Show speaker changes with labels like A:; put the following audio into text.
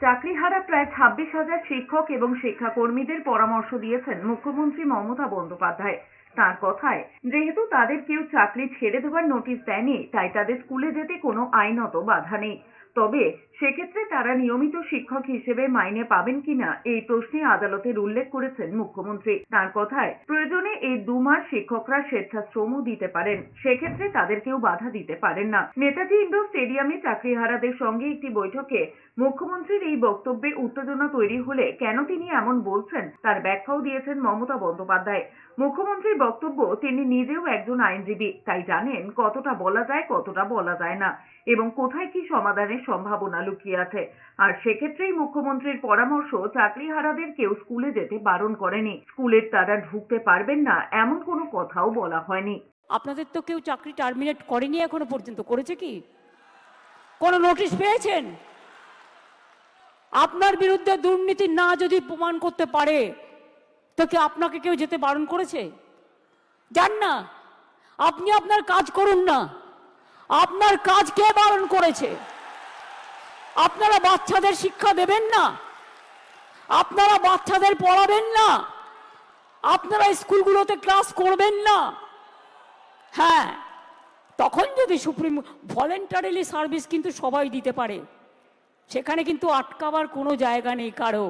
A: চাকরিহারা প্রায় ছাব্বিশ হাজার শিক্ষক এবং শিক্ষাকর্মীদের পরামর্শ দিয়েছেন মুখ্যমন্ত্রী মমতা বন্দ্যোপাধ্যায়। তার কথায়, যেহেতু তাদের কেউ চাকরি ছেড়ে দেওয়ার নোটিশ দেয়নি, তাই তাদের স্কুলে যেতে কোনো আইনত বাধা নেই। তবে সেক্ষেত্রে তারা নিয়মিত শিক্ষক হিসেবে মাইনে পাবেন কিনা এই প্রশ্নে আদালতের উল্লেখ করেছেন মুখ্যমন্ত্রী। তার কথায়, প্রয়োজনে এই দু মাস শিক্ষকরা স্বেচ্ছাশ্রমও দিতে পারেন। সেক্ষেত্রে তাদের কেউ বাধা দিতে পারেন না। নেতাজি ইন্ডোর স্টেডিয়ামে চাকরিহারাদের সঙ্গে একটি বৈঠকে মুখ্যমন্ত্রীর এই বক্তব্যে উত্তেজনা তৈরি হলে কেন তিনি এমন বলছেন, তার ব্যাখ্যাও দিয়েছেন মমতা বন্দ্যোপাধ্যায়। মুখ্যমন্ত্রীর বক্তব্য, তিনি নিজেও একজন আইনজীবী, তাই জানেন কতটা বলা যায়, কতটা বলা যায় না। এবং কোথায় কি সমাধানের সম্ভাবনা লুকিয়ে আছে। আর সেক্ষেত্রেই মুখ্যমন্ত্রীর পরামর্শ, চাকরিহারাদের কেউ স্কুলে যেতে বারণ করেনি। স্কুলের তারা ঢুকতে পারবেন না, এমন কোনো কথাও বলা হয়নি।
B: আপনাদের তো কেউ চাকরি টার্মিনেট করেনি এখনও পর্যন্ত, করেছে কি? কোনো নোটিশ পেয়েছেন? আপনার বিরুদ্ধে দুর্নীতি না যদি প্রমাণ করতে পারে, তো কি আপনাকে কেউ যেতে বারণ করেছে? যান না, আপনি আপনার কাজ করুন না। আপনার কাজ কে বারণ করেছে? আপনারা বাচ্চাদের শিক্ষা দেবেন না। আপনারা বাচ্চাদের পড়াবেন না। আপনারা স্কুলগুলোতে ক্লাস করবেন না। হ্যাঁ তখন যদি সুপ্রিম ভলেন্টারিলি সার্ভিস কিন্তু সবাই দিতে পারে। সেখানে কিন্তু আটকাবার কোনো জায়গা নেই কারও।